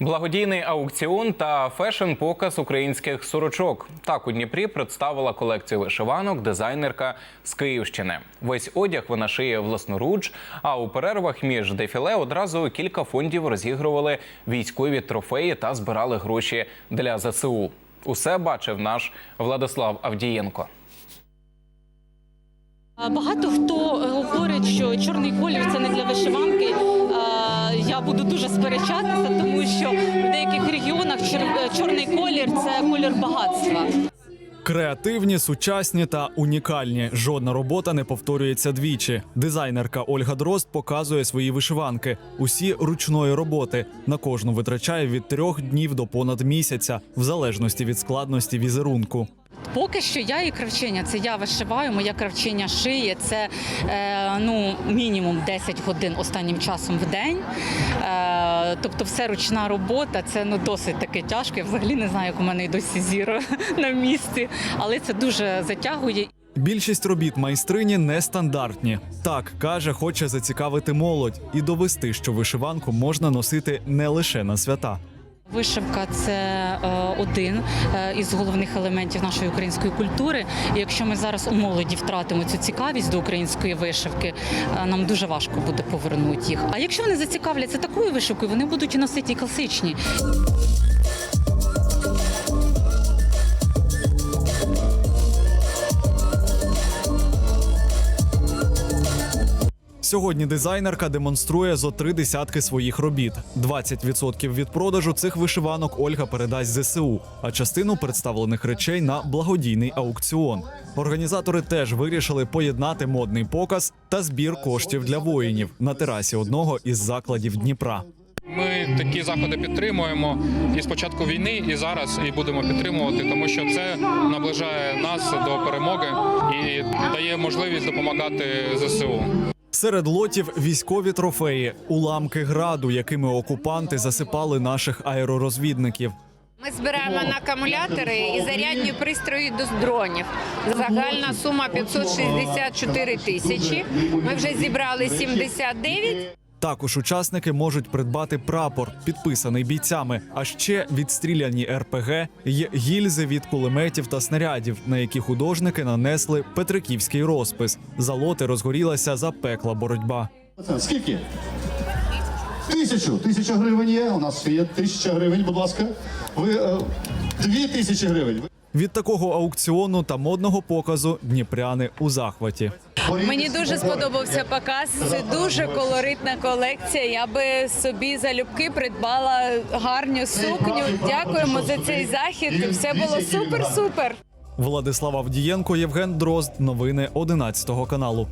Благодійний аукціон та фешн-показ українських сорочок. Так у Дніпрі представила колекцію вишиванок дизайнерка з Київщини. Весь одяг вона шиє власноруч. А у перервах між дефіле одразу кілька фондів розігрували військові трофеї та збирали гроші для ЗСУ. Усе бачив наш Владислав Авдієнко. Багато хто говорить, що чорний колір це не для вишиванки. Я буду дуже сперечатися, тому що в деяких регіонах е, чорний колір це колір багатства. Креативні, сучасні та унікальні. Жодна робота не повторюється двічі. Дизайнерка Ольга Дрозд показує свої вишиванки. Усі ручної роботи. На кожну витрачає від трьох днів до понад місяця, в залежності від складності візерунку. Поки що я і кравчиня, це я вишиваю, моя кравчиня шиє. Це е, ну, мінімум 10 годин останнім часом в день. Е, тобто, все ручна робота, це ну досить таки тяжко. Я взагалі не знаю, як у мене й досі зіро на місці, але це дуже затягує. Більшість робіт майстрині нестандартні. Так каже, хоче зацікавити молодь і довести, що вишиванку можна носити не лише на свята. Вишивка це е, один е, із головних елементів нашої української культури. І якщо ми зараз у молоді втратимо цю цікавість до української вишивки, е, нам дуже важко буде повернути їх. А якщо вони зацікавляться такою вишивкою, вони будуть носити і класичні. Сьогодні дизайнерка демонструє зо три десятки своїх робіт. 20% від продажу цих вишиванок Ольга передасть ЗСУ, а частину представлених речей на благодійний аукціон. Організатори теж вирішили поєднати модний показ та збір коштів для воїнів на терасі одного із закладів Дніпра. Ми такі заходи підтримуємо і з початку війни, і зараз і будемо підтримувати, тому що це наближає нас до перемоги і дає можливість допомагати ЗСУ. Серед лотів військові трофеї, уламки граду, якими окупанти засипали наших аеророзвідників. Ми збираємо на акумулятори і зарядні пристрої до дронів. Загальна сума 564 тисячі. Ми вже зібрали 79. Також учасники можуть придбати прапор, підписаний бійцями, а ще відстріляні РПГ й гільзи від кулеметів та снарядів, на які художники нанесли петриківський розпис. За лоти розгорілася запекла боротьба. Скільки? Тисячу. Тисяча гривень є. У нас є тисяча гривень, будь ласка. Ви е, дві тисячі гривень. Від такого аукціону та модного показу дніпряни у захваті. Мені дуже сподобався показ. Це дуже колоритна колекція. Я би собі залюбки придбала гарну сукню. Дякуємо за цей захід. Все було супер-супер. Владислав Авдієнко, Євген Дрозд. Новини 11 каналу.